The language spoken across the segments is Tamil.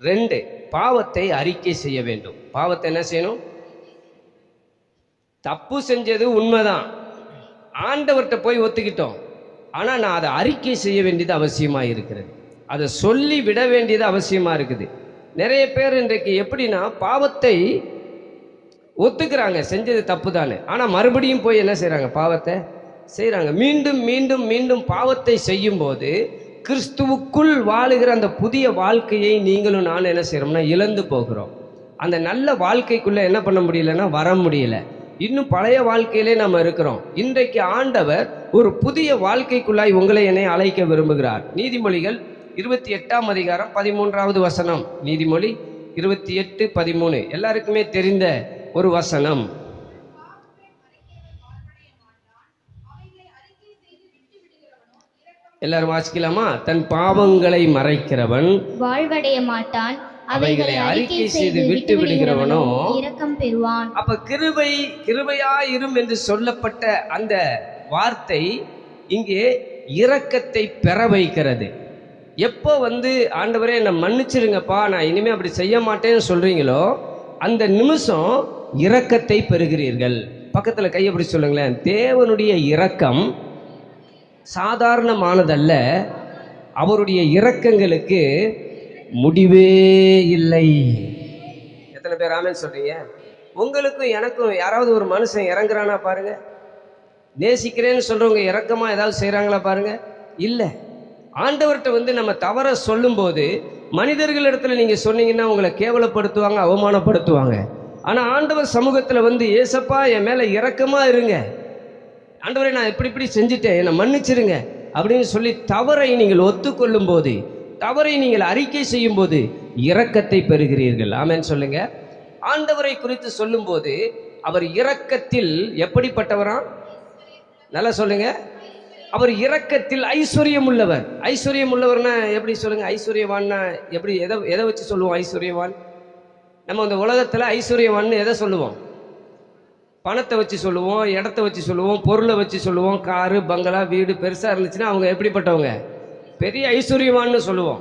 ரெண்டு பாவத்தை அறிக்கை செய்ய வேண்டும். பாவத்தை என்ன செய்யணும்? தப்பு செஞ்சது உண்மைதான். ஆண்டவர்கிட்ட போய் ஒத்துக்கிட்டோம். ஆனால் நான் அதை அறிக்கை செய்ய வேண்டியது அவசியமாக இருக்கிறது. அதை சொல்லி விட வேண்டியது அவசியமாக இருக்குது. நிறைய பேர் இன்றைக்கு எப்படின்னா பாவத்தை ஒத்துக்கிறாங்க. செஞ்சது தப்பு தானே ஆனால் மறுபடியும் போய் என்ன செய்கிறாங்க பாவத்தை செய்கிறாங்க மீண்டும் மீண்டும் மீண்டும் பாவத்தை செய்யும்போது கிறிஸ்துவுக்குள் வாழுகிற அந்த புதிய வாழ்க்கையை நீங்களும் நான் என்ன செய்கிறோம்னா இழந்து போகிறோம். அந்த நல்ல வாழ்க்கைக்குள்ளே என்ன பண்ண முடியலன்னா வர முடியல. இன்னும் பழைய வாழ்க்கையிலே நம்ம இருக்கிறோம். இன்றைக்கு ஆண்டவர் ஒரு புதிய வாழ்க்கைக்குள்ளாய் உங்களை என்னை அழைக்க விரும்புகிறார். நீதிமொழிகள் இருபத்தி எட்டாம் அதிகாரம் பதிமூன்றாவது வசனம். நீதிமொழி இருபத்தி எட்டு பதிமூணு. எல்லாருக்குமே தெரிந்த ஒரு வசனம். எல்லாரும் வாசிக்கலாமா? தன் பாவங்களை மறைக்கிறவன் வாழ்வடைய மாட்டான் அவைகளை அறிக்கை செய்து விட்டு விடுகிறவனோ இரக்கம் பெறுவான். அப்ப கிருபை கிருபையா இரும் என்று சொல்லப்பட்ட அந்த வார்த்தை இங்கே இரக்கத்தை பெற வைக்கிறது. எப்போ வந்து ஆண்டவரே என்னை மன்னிச்சிருங்கப்பா நான் இனிமே அப்படி செய்ய மாட்டேன்னு சொல்றீங்களோ அந்த நிமிஷம் இரக்கத்தை பெறுகிறீர்கள். பக்கத்துல கையை பிடிச்சு சொல்லுங்களேன். தேவனுடைய இரக்கம் சாதாரணமானதல்ல. அவருடைய இரக்கங்களுக்கு முடிவே இல்லை. எத்தனை பேர் ஆமேன்னு சொல்றீங்க? உங்களுக்கும் எனக்கும் யாராவது ஒரு மனுஷன் இறங்குறானா பாருங்க. நேசிக்கிறேன்னு சொல்றவங்க இறக்கமாக ஏதாவது செய்கிறாங்களா பாருங்க. இல்லை. ஆண்டவர்கிட்ட வந்து நம்ம தவற சொல்லும்போது மனிதர்கள் இடத்துல நீங்க சொன்னீங்கன்னா உங்களை கேவலப்படுத்துவாங்க அவமானப்படுத்துவாங்க. ஆனா ஆண்டவர் சமூகத்துல வந்து ஏசப்பா என் மேல இறக்கமாக இருங்க. ஆண்டவரை நான் இப்படி இப்படி செஞ்சுட்டேன். என்னை மன்னிச்சிருங்க. அப்படின்னு சொல்லி தவறை நீங்கள் ஒத்துக்கொள்ளும் போது தவறை நீங்கள் அறிக்கை செய்யும் போது இரக்கத்தை பெறுகிறீர்கள். ஆமேன்னு சொல்லுங்க. ஆண்டவரை குறித்து சொல்லும்போது அவர் இரக்கத்தில் எப்படிப்பட்டவரா? நல்லா சொல்லுங்க. அவர் இரக்கத்தில் ஐஸ்வர்யம் உள்ளவர். ஐஸ்வர்யம் உள்ளவர்னா எப்படி சொல்லுங்க? ஐஸ்வர்யவான்னா எப்படி? எதை எதை வச்சு சொல்லுவோம் ஐஸ்வர்யவான்? நம்ம இந்த உலகத்தில் ஐஸ்வர்யவான்னு எதை சொல்லுவோம்? பணத்தை வச்சு சொல்லுவோம் இடத்த வச்சு சொல்லுவோம் பொருளை வச்சு சொல்லுவோம் காரு பங்களா வீடு பெருசாக இருந்துச்சுன்னா அவங்க எப்படிப்பட்டவங்க? பெரிய ஐஸ்வர்யவான்னு சொல்லுவோம்.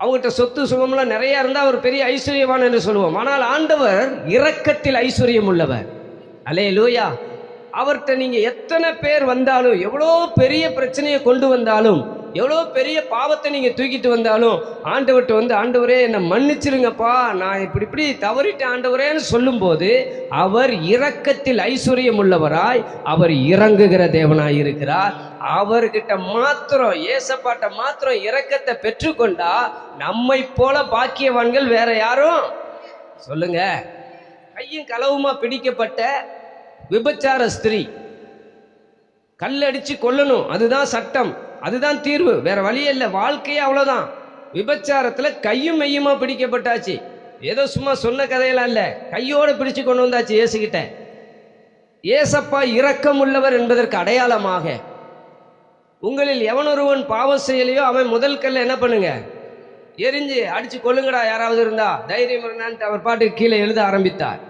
அவங்ககிட்ட சொத்து சுகம்லாம் நிறையா இருந்தால் அவர் பெரிய ஐஸ்வர்யவான் என்று சொல்லுவோம். ஆனால் ஆண்டவர் இரக்கத்தில் ஐஸ்வர்யம் உள்ளவர். அலே லூயா அவர்கிட்ட நீங்கள் எத்தனை பேர் வந்தாலும் எவ்வளோ பெரிய பிரச்சனையை கொண்டு வந்தாலும் எவ்வளோ பெரிய பாவத்தை நீங்கள் தூக்கிட்டு வந்தாலும் ஆண்டவர்கிட்ட வந்து ஆண்டவரே என்னை மன்னிச்சிருங்கப்பா. நான் இப்படி இப்படி தவறிட்டு ஆண்டவரேன்னு சொல்லும்போது அவர் இரக்கத்தில் ஐஸ்வர்யம் உள்ளவராய் அவர் இறங்குகிற தேவனாய் இருக்கிறார். அவர்கிட்ட மாத்திரம் ஏசப்பாட்ட மாத்திரம் இரக்கத்தை பெற்றுக்கொண்டா நம்மை போல பாக்கியவான்கள் வேற யாரும் சொல்லுங்க. கையும் களவுமா பிடிக்கப்பட்ட விபச்சார ஸ்திரீ. கல்லடிச்சு கொல்லணும். அதுதான் சட்டம். அதுதான் தீர்வு. வேற வழியே இல்லை. வாழ்க்கையே அவ்வளோதான் விபச்சாரத்தில் கையும் மெய்யுமா பிடிக்கப்பட்டாச்சு. ஏதோ சும்மா சொன்ன கதையெல்லாம் இல்லை. கையோடு பிடிச்சு கொண்டு வந்தாச்சு ஏசுகிட்ட ஏசப்பா இரக்கம் உள்ளவர் என்பதற்கு அடையாளமாக. உங்களில் எவனொருவன் பாவம் செய்யலையோ அவன் முதல் கல்ல என்ன பண்ணுங்க? எரிஞ்சு அடிச்சு கொள்ளுங்கடா யாராவது இருந்தா. தைரியம் இருந்தான்ட்டு அவர் பாட்டுக்கு கீழே எழுத ஆரம்பித்தார்.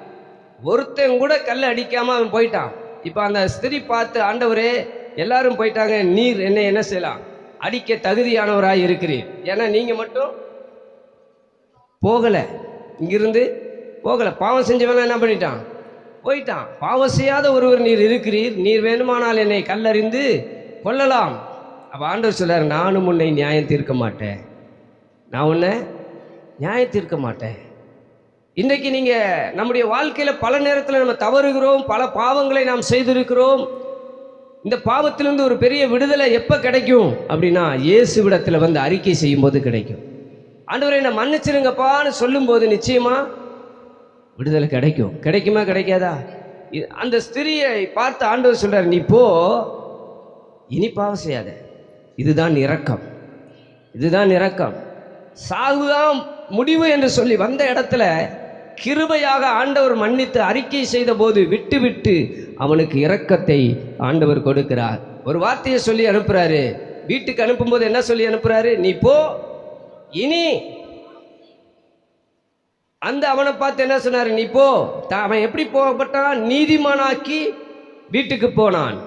ஒருத்தன் கூட கல்லை அடிக்காம அவன் போயிட்டான். இப்போ அந்த ஸ்திரி பார்த்து ஆண்டவரே எல்லாரும் போயிட்டாங்க நீர் என்ன என்ன செய்யலாம்? அடிக்க தகுதியானவராக இருக்கிறீர். ஏன்னா நீங்கள் மட்டும் போகலை. இங்கிருந்து போகலை. பாவம் செஞ்சவன் என்ன பண்ணிட்டான்? போயிட்டான். பாவம் செய்யாத ஒருவர் நீர் இருக்கிறீர். நீர் வேணுமானால் என்னை கல்லறிந்து கொல்லலாம் அப்போ ஆண்டவர் சொல்கிறார் நானும் உன்னை நியாயம் தீர்க்க மாட்டேன். நான் உன்னை நியாயம் தீர்க்க மாட்டேன். இன்றைக்கு நீங்கள் நம்முடைய வாழ்க்கையில் பல நேரத்தில் நம்ம தவறுகிறோம். பல பாவங்களை நாம் செய்திருக்கிறோம். இந்த பாவத்திலிருந்து ஒரு பெரிய விடுதலை எப்போ கிடைக்கும் அப்படின்னா இயேசுவிடத்துல வந்து அறிக்கை செய்யும் போது கிடைக்கும். ஆண்டவரை என்ன மன்னிச்சிருங்கப்பான்னு சொல்லும்போது நிச்சயமா விடுதலை கிடைக்கும். கிடைக்குமா கிடைக்காதா? அந்த ஸ்திரியை பார்த்து ஆண்டவர் சொல்கிறார் நீ போ இனி பாவம் செய்யாத. இதுதான் இரக்கம். இதுதான் இரக்கம். சாகுதான் முடிவு என்று சொல்லி வந்த இடத்துல கிருபையாக ஆண்டவர் மன்னித்து அறிக்கை செய்த போது விட்டு விட்டு அவனுக்கு இரக்கத்தை ஆண்டவர் கொடுக்கிறார். ஒரு வார்த்தையை சொல்லி அனுப்புறாரு. வீட்டுக்கு அனுப்பும்போது என்ன சொல்லி அனுப்புறாரு? நீ போ. இனி அந்த அவனை பார்த்து என்ன சொன்னாரு? நீ போ. அவன் எப்படி போகப்பட்டான்? நீதிமானாக்கி வீட்டுக்கு போனான்.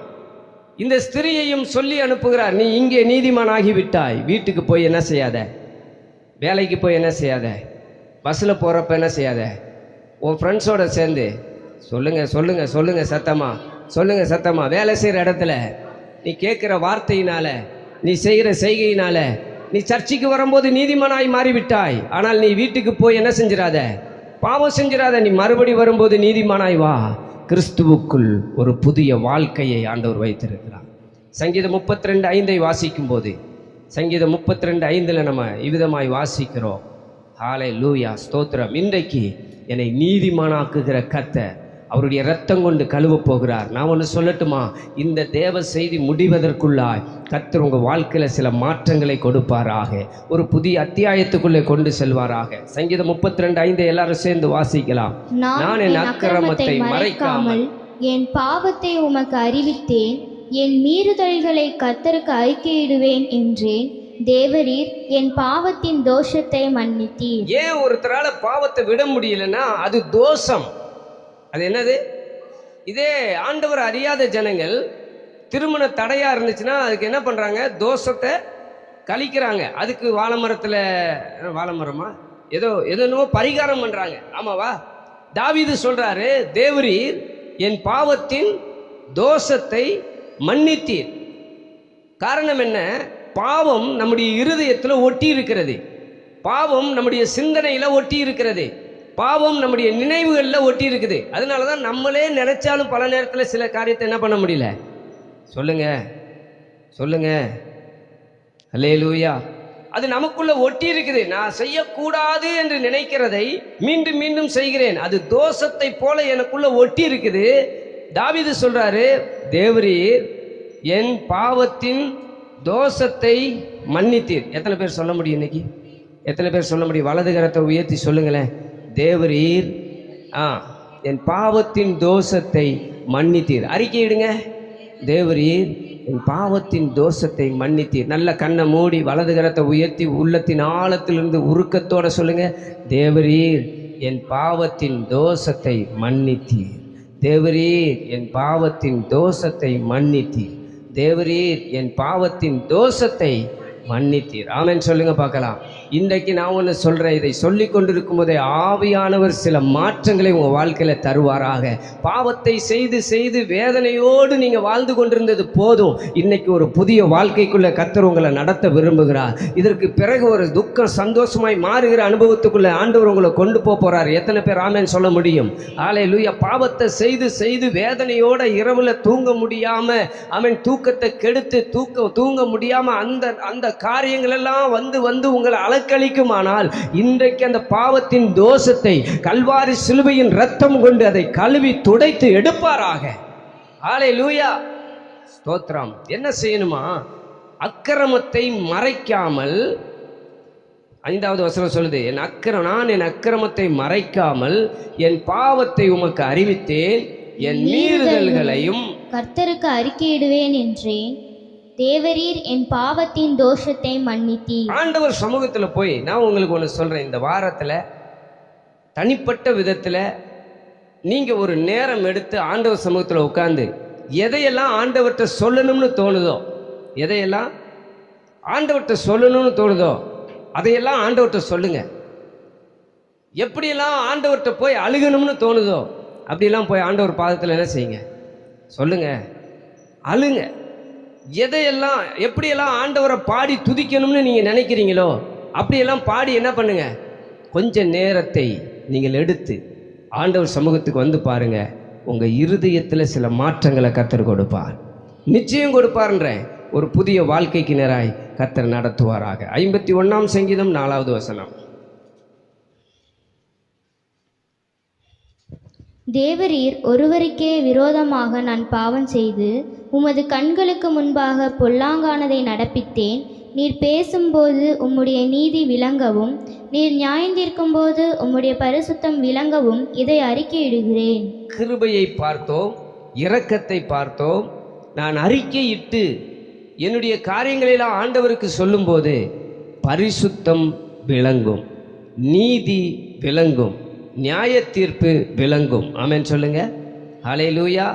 இந்த ஸ்திரியையும் சொல்லி அனுப்புகிறார். நீ இங்கே நீதிமானாகி விட்டாய். வீட்டுக்கு போய் என்ன செய்யாத? வேலைக்கு போய் என்ன செய்யாத? பஸ்ஸில் போகிறப்ப என்ன செய்யாத? உன் ஃப்ரெண்ட்ஸோடு சேர்ந்து சொல்லுங்கள் சொல்லுங்கள் சொல்லுங்கள் சத்தமாக சொல்லுங்கள் சத்தமாக வேலை செய்கிற இடத்துல நீ கேட்குற வார்த்தையினால நீ செய்கிற செய்கையினால நீ சர்ச்சைக்கு வரும்போது நீதிமானாய் மாறிவிட்டாய். ஆனால் நீ வீட்டுக்கு போய் என்ன செஞ்சிடாத? பாவம் செஞ்சிடாத. நீ மறுபடி வரும்போது நீதிமானாய் வா. கிறிஸ்துவுக்குள் ஒரு புதிய வாழ்க்கையை ஆண்டவர் வைத்திருக்கிறார். சங்கீதம் முப்பத்தி ரெண்டு ஐந்தை வாசிக்கும் போது சங்கீதம் முப்பத்தி ரெண்டு ஐந்தில் நம்ம இவ்விதமாய் வாசிக்கிறோம். ஹாலே லூயா ஸ்தோத்திரம். இன்றைக்கு என்னை நீதிமானாக்குகிற கத்த அவருடைய ரத்தம் கொண்டு கழுவப் போகிறார். நான் ஒன்று சொல்லட்டுமா? இந்த தேவ செய்தி முடிவதற்குள்ளாய் கத்தர் உங்கள் வாழ்க்கையில் சில மாற்றங்களை கொடுப்பாராக. ஒரு புதிய அத்தியாயத்துக்குள்ளே கொண்டு செல்வாராக. சங்கீதம் முப்பத்தி ரெண்டு ஐந்தை எல்லாரும் சேர்ந்து வாசிக்கலாம். நான் என் அக்கிரமத்தை மறைக்காமல் என் பாவத்தை உமக்கு அறிவித்தேன். என் மீறுதல்களை கர்த்தருக்கு அறிக்கையிடுவேன் என்றேன். தேவரீர் என் பாவத்தின் தோஷத்தை மன்னித்தீர். ஏன் ஒருத்தரால பாவத்தை விட முடியலன்னா அது தோஷம். அது என்னது? இதே ஆண்டவர் அறியாத ஜனங்கள் திருமண தடையா இருந்துச்சுன்னா அதுக்கு என்ன பண்றாங்க? தோஷத்தை கழிக்கிறாங்க. அதுக்கு வாழைமரத்தில் வாழைமரமா? ஏதோ ஏதோ பரிகாரம் பண்றாங்க. ஆமாவா தாவிது சொல்றாரு தேவரீர் என் பாவத்தின் தோஷத்தை மன்னித்தீர். காரணம் என்ன? பாவம் நம்முடைய இருதயத்தில் ஒட்டி இருக்கிறது பாவம் நம்முடைய சிந்தனையில் ஒட்டி இருக்கிறது பாவம் நம்முடைய நினைவுகளில் ஒட்டி இருக்குது அதனால தான் நம்மளே நினைச்சாலும் பல நேரத்தில் சில காரியத்தை என்ன பண்ண முடியல? சொல்லுங்க. சொல்லுங்க. அல்லேலூயா. அது நமக்குள்ள ஒட்டி இருக்குது நான் செய்யக்கூடாது என்று நினைக்கிறதை மீண்டும் மீண்டும் செய்கிறேன். அது தோஷத்தை போல எனக்குள்ள ஒட்டி இருக்குது தாவிது சொல்றாரு தேவரீர் என் பாவத்தின் தோஷத்தை மன்னித்தீர். எத்தனை பேர் சொல்ல முடியும் இன்னைக்கு? எத்தனை பேர் சொல்ல முடியும்? வலது கரத்தை உயர்த்தி சொல்லுங்களேன். தேவரீர் ஆ என் பாவத்தின் தோஷத்தை மன்னித்தீர். அறிக்கையிடுங்க தேவரீர் என் பாவத்தின் தோஷத்தை மன்னித்தீர். நல்ல கண்ணை மூடி வலது கரத்தை உயர்த்தி உள்ளத்தின் ஆழத்திலிருந்து உருக்கத்தோட சொல்லுங்க. தேவரீர் என் பாவத்தின் தோஷத்தை மன்னித்தீர். தேவரீர் என் பாவத்தின் தோஷத்தை மன்னித்தீர். தேவரீர் என் பாவத்தின் தோஷத்தை மன்னித்தீர். ஆமென். சொல்லுங்க பார்க்கலாம். இன்றைக்கு நான் ஒன்று சொல்கிறேன் இதை சொல்லி கொண்டிருக்கும் போதே ஆவியானவர் சில மாற்றங்களை உங்கள் வாழ்க்கையில் தருவாராக. பாவத்தை செய்து செய்து வேதனையோடு நீங்கள் வாழ்ந்து கொண்டிருந்தது போதும். இன்னைக்கு ஒரு புதிய வாழ்க்கைக்குள்ளே கத்தர் உங்களை நடத்த விரும்புகிறார். இதற்கு பிறகு ஒரு துக்கம் சந்தோஷமாய் மாறுகிற அனுபவத்துக்குள்ளே ஆண்டவர் உங்களை கொண்டு போக போகிறார் எத்தனை பேர் ஆமென் சொல்ல முடியும்? ஆலை லூயா பாவத்தை செய்து செய்து வேதனையோட இரவில் தூங்க முடியாமல் அவன் தூக்கத்தை கெடுத்து தூக்க தூங்க முடியாமல் அந்த அந்த காரியங்கள் எல்லாம் வந்து வந்து உங்களை அலக்களிக்குமானால் இன்றைக்கு அந்த பாவத்தின் தோஷத்தை கல்வாரி சிலுவையின் ரத்தம் கொண்டு அதை கழுவி துடைத்து எடுப்பாராக. ஆலை லூயா ஸ்தோத்திரம். என்ன செய்யணுமா? அக்கிரமத்தை மறைக்காமல் ஐந்தாவது வசனம் சொல்லுது என் அக்கிரம் நான் என் அக்கிரமத்தை மறைக்காமல் என் பாவத்தை உமக்கு அறிவித்தேன் என் மீறுதல்களையும் கர்த்தருக்கு அறிக்கையிடுவேன் என்றேன். தேவரீர் என் பாவத்தின் தோஷத்தை மன்னித்தீர். ஆண்டவர் சமூகத்தில் போய் நான் உங்களுக்கு ஒன்று சொல்கிறேன் இந்த வாரத்தில் தனிப்பட்ட விதத்தில் நீங்கள் ஒரு நேரம் எடுத்து ஆண்டவர் சமூகத்தில் உட்காந்து எதையெல்லாம் ஆண்டவர்கிட்ட சொல்லணும்னு தோணுதோ எதையெல்லாம் ஆண்டவர்கிட்ட சொல்லணும்னு தோணுதோ அதையெல்லாம் ஆண்டவர்கிட்ட சொல்லுங்க. எப்படியெல்லாம் ஆண்டவர்கிட்ட போய் அழுகணும்னு தோணுதோ அப்படியெல்லாம் போய் ஆண்டவர் பாதத்தில் என்ன செய்யுங்க? சொல்லுங்க. அழுங்க. எதையெல்லாம் எப்படியெல்லாம் ஆண்டவரை பாடி துதிக்கணும்னு நீங்கள் நினைக்கிறீங்களோ அப்படியெல்லாம் பாடி என்ன பண்ணுங்க? கொஞ்ச நேரத்தை நீங்கள் எடுத்து ஆண்டவர் சமூகத்துக்கு வந்து பாருங்க. உங்கள் இருதயத்தில் சில மாற்றங்களை கத்தர் கொடுப்பார். நிச்சயம் கொடுப்பார்ன்றேன் ஒரு புதிய வாழ்க்கைக்கு நேராய் கத்தர் நடத்துவாராக. ஐம்பத்தி ஒன்றாம் சங்கீதம் நாலாவது வசனம். தேவரீர் ஒருவருக்கே விரோதமாக நான் பாவம் செய்து உமது கண்களுக்கு முன்பாக பொல்லாங்கானதை நடப்பித்தேன். நீர் பேசும்போது உம்முடைய நீதி விளங்கவும் நீர் நியாயந்தீர்க்கும்போது உம்முடைய பரிசுத்தம் விளங்கவும் இதை அறிக்கையிடுகிறேன். கிருபையை பார்த்தோம் இரக்கத்தை பார்த்தோம். நான் அறிக்கையிட்டு என்னுடைய காரியங்களெல்லாம் ஆண்டவருக்கு சொல்லும்போது பரிசுத்தம் விளங்கும் நீதி விளங்கும் நியாய தீர்ப்பு விளங்கும். ஆமேன்னு சொல்லுங்க. ஹலே லூயா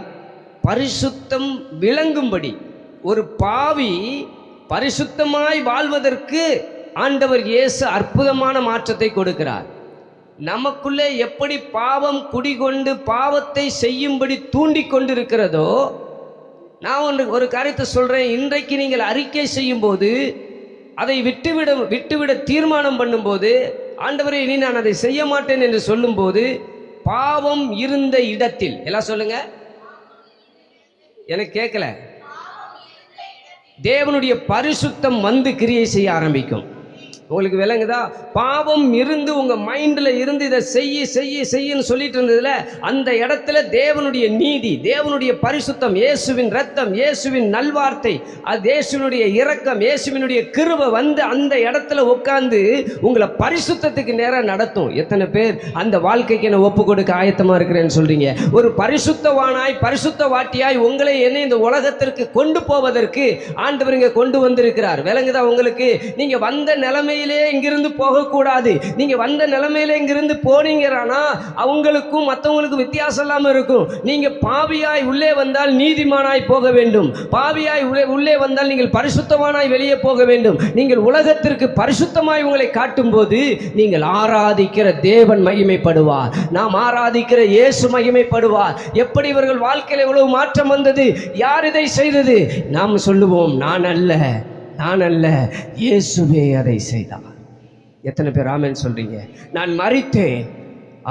பரிசுத்தம் விளங்கும்படி. ஒரு பாவி பரிசுத்தமாய் வாழ்வதற்கு ஆண்டவர் இயேசு அற்புதமான மாற்றத்தை கொடுக்கிறார். நமக்குள்ளே எப்படி பாவம் குடிகொண்டு பாவத்தை செய்யும்படி தூண்டி கொண்டிருக்கிறதோ நான் ஒன்று ஒரு காரியத்தை சொல்கிறேன் இன்றைக்கு நீங்கள் அறிக்கை செய்யும்போது அதை விட்டுவிட விட்டுவிட தீர்மானம் பண்ணும்போது ஆண்டவரே இனி நான் அதை செய்ய மாட்டேன் என்று சொல்லும்போது பாவம் இருந்த இடத்தில் எல்லாம் சொல்லுங்கள் எனக்கு கேட்கல தேவனுடைய பரிசுத்தம் வந்து கிரியை செய்ய ஆரம்பிக்கும். உங்களுக்கு விளங்குதா? பாவம் இருந்து உங்க மைண்டில் இருந்து இதை செய்ய செய்ய செய்யன்னு சொல்லிட்டு இருந்ததுல அந்த இடத்துல தேவனுடைய நீதி தேவனுடைய பரிசுத்தம் இயேசுவின் ரத்தம் இயேசுவின் நல்வார்த்தை அது இயேசுவினுடைய இரக்கம் இயேசுவினுடைய கிருபை வந்து அந்த இடத்துல உட்காந்து உங்களை பரிசுத்தத்துக்கு நேராக நடத்தும். எத்தனை பேர் அந்த வாழ்க்கைக்கு என்ன ஒப்பு கொடுக்க ஆயத்தமாக இருக்கிறேன்னு சொல்றீங்க? ஒரு பரிசுத்தவானாய் பரிசுத்த வாட்டியாய் உங்களை என்ன இந்த உலகத்திற்கு கொண்டு போவதற்கு ஆண்டவர் இங்கே கொண்டு வந்திருக்கிறார். விளங்குதா உங்களுக்கு? நீங்கள் வந்த நிலைமையிலே இங்கிருந்து போகக்கூடாது. நீங்கள் வந்த நிலைமையிலே இங்கிருந்து போனீங்கன்னா அவங்களுக்கும் மற்றவங்களுக்கும் வித்தியாசம் இல்லாமல் இருக்கும். நீங்கள் பாவியாய் உள்ளே வந்தால் நீதிமானாய் போக வேண்டும். பாவியாய் உள்ளே உள்ளே வந்தால் நீங்கள் பரிசுத்தமானாய் வெளியே போக வேண்டும். நீங்கள் உலகத்திற்கு பரிசுத்தமாய் உங்களை காட்டும் போது நீங்கள் ஆராதிக்கிற தேவன் மகிமைப்படுவார். நாம் ஆராதிக்கிற இயேசு மகிமைப்படுவார். எப்படி இவர்கள் வாழ்க்கையில் எவ்வளவு மாற்றம் வந்தது? யார் இதை செய்தது? நாம் சொல்லுவோம் நான் அல்ல. நான் அல்ல இயேசுவே அதை செய்தார். எத்தனை பேர் ஆமென் சொல்றீங்க? நான் மறித்தேன்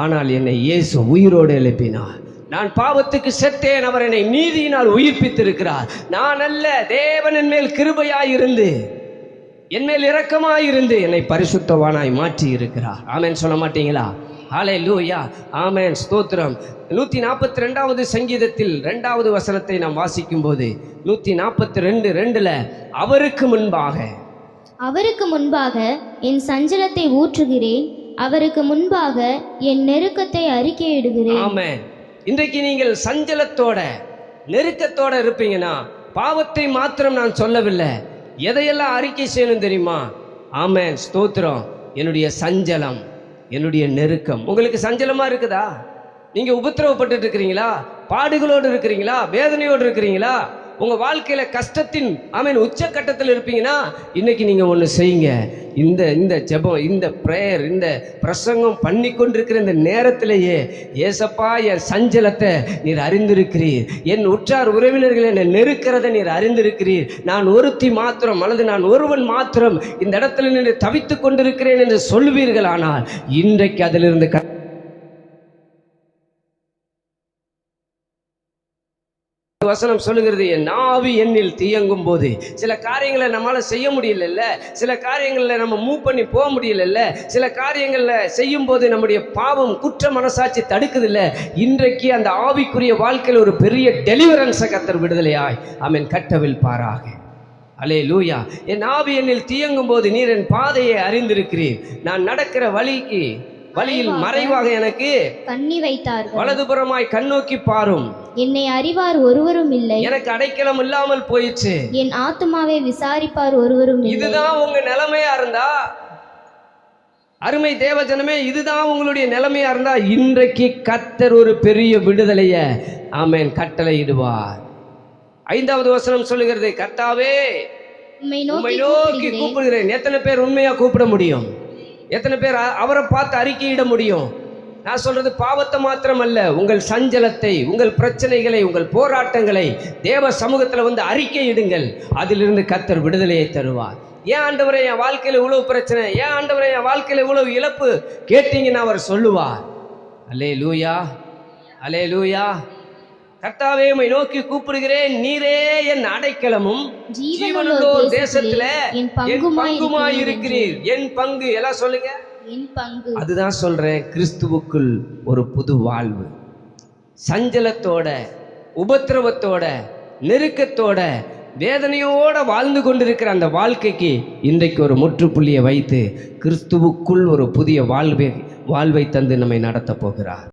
ஆனால் என்னை இயேசு உயிரோடு எழுப்பினார். நான் பாவத்துக்கு செத்தேன் அவர் என்னை நீதியினால் உயிர்ப்பித்திருக்கிறார். நான் அல்ல தேவன் என் மேல் கிருபையாயிருந்து என் மேல் இரக்கமாயிருந்து என்னை பரிசுத்தவானாய் மாற்றி இருக்கிறார் ஆமேன் சொல்ல மாட்டீங்களா? ஹாலே லூயா ஆமென் ஸ்தோத்திரம். நூற்றி நாற்பத்தி ரெண்டாவது சங்கீதத்தில் ரெண்டாவது வசனத்தை நாம் வாசிக்கும் போது நூற்றி நாற்பத்தி ரெண்டு ரெண்டுல அவருக்கு முன்பாக. அவருக்கு முன்பாக என் சஞ்சலத்தை ஊற்றுகிறேன். அவருக்கு முன்பாக என் நெருக்கத்தை அறிக்கையிடுகிறேன். ஆமென் இன்றைக்கு நீங்கள் சஞ்சலத்தோட நெருக்கத்தோட இருப்பீங்கன்னா பாவத்தை மாத்திரம் நான் சொல்லவில்லை. எதையெல்லாம் அறிக்கை செய்யணும் தெரியுமா? ஆமென் ஸ்தோத்திரம். என்னுடைய சஞ்சலம். என்னுடைய நெருக்கம். உங்களுக்கு சஞ்சலமா இருக்குதா? நீங்க உபத்திரவப்பட்டு இருக்கிறீங்களா? பாடுகளோடு இருக்கிறீங்களா? வேதனையோடு இருக்கிறீங்களா? உங்க வாழ்க்கையில கஷ்டத்தின் ஆமென் உச்சக்கட்டத்தில் இருப்பீங்கன்னா இன்னைக்கு நீங்க ஒன்று செய்யுங்க. இந்த இந்த ஜெபம் இந்த ப்ரேயர் இந்த பிரசங்கம் பண்ணி கொண்டிருக்கிற இந்த நேரத்திலேயே ஏசப்பா என் சஞ்சலத்தை நீர் அறிந்திருக்கிறீர். என் உற்றார் உறவினர்கள் என்னை நெருக்கிறதை நீர் அறிந்திருக்கிறீர். நான் ஒருத்தி மாத்திரம் அல்லது நான் ஒருவன் மாத்திரம் இந்த இடத்துல நின்று தவித்துக் கொண்டிருக்கிறேன் என்று சொல்வீர்கள் ஆனால் இன்றைக்கு அதிலிருந்து க- வசனம் சொல்லுகிறது என் ஆவி என்னில் தீயங்கும் போது சில காரியங்களை நம்மளால் செய்ய முடியலல்ல. சில காரியங்களில் நம்ம மூவ் பண்ணி போக முடியலல்ல. சில காரியங்களில் செய்யும் போது நம்முடைய பாவம் குற்ற மனசாட்சி தடுக்குதில்ல. இன்றைக்கு அந்த ஆவிக்குரிய வாழ்க்கையில் ஒரு பெரிய டெலிவரன்ஸை கத்தர் விடுதலையாய். அவன் கட்டவில் பாராக. அலே லூயா என் ஆவி என்னில் தீயங்கும் போது நீர் என் பாதையை அறிந்திருக்கிறீர். நான் நடக்கிற வழிக்கு வழியில் மறைவாக எனக்கு கண்ணி வைத்தார்கள். வலதுபுறமாய் கண்ணோக்கி பாரும். என்னை அறிவார் ஒருவரும் இல்லை. எனக்கு அடைக்கலம் இல்லாமல் போயிடுச்சு என் ஆத்துமாவை விசாரிப்பார் ஒருவரும் இதுதான் உங்க நிலைமையா இருந்தா? அருமை தேவஜனமே இதுதான் உங்களுடைய நிலைமையா இருந்தா? இன்றைக்கு கத்தர் ஒரு பெரிய விடுதலைய ஆமென் கட்டளையிடுவார். ஐந்தாவது வசனம் சொல்லுகிறது கர்த்தாவே உம்மை நோக்கி. கூப்பிடுகிறேன். எத்தனை பேர் உண்மையா கூப்பிட முடியும்? எத்தனை பேர் அவரை பார்த்து அறிக்கையிட முடியும்? நான் சொல்றது பாவத்தை மாத்திரம் அல்ல உங்கள் சஞ்சலத்தை உங்கள் பிரச்சனைகளை உங்கள் போராட்டங்களை தேவ சமூகத்தில் வந்து அறிக்கையிடுங்கள். அதிலிருந்து கத்தர் விடுதலையை தருவார். ஏன் ஆண்டவரை என் வாழ்க்கையில் இவ்வளவு பிரச்சனை? ஏன் ஆண்டவரை என் வாழ்க்கையில் இவ்வளவு இழப்பு? கேட்டீங்கன்னு அவர் சொல்லுவார். அலே லூயா அலே லூயா கர்த்தாவே உம்மை நோக்கி கூப்பிடுகிறேன். நீரே என் அடைக்கலமும் ஜீவனுள்ளோர் தேசத்துல என் பங்குமாய் இருக்கிறீர். என் பங்கு எல்லாம் சொல்லுங்க. என் பங்கு. அதுதான் சொல்றேன். கிறிஸ்துவுக்குள் ஒரு புது வாழ்வு. சஞ்சலத்தோட உபத்திரவத்தோட நெருக்கத்தோட வேதனையோட வாழ்ந்து கொண்டிருக்கிற அந்த வாழ்க்கைக்கு இன்றைக்கு ஒரு முற்றுப்புள்ளியை வைத்து கிறிஸ்துவுக்குள் ஒரு புதிய வாழ்வை வாழ்வை தந்து நம்மை நடத்தப் போகிறார்.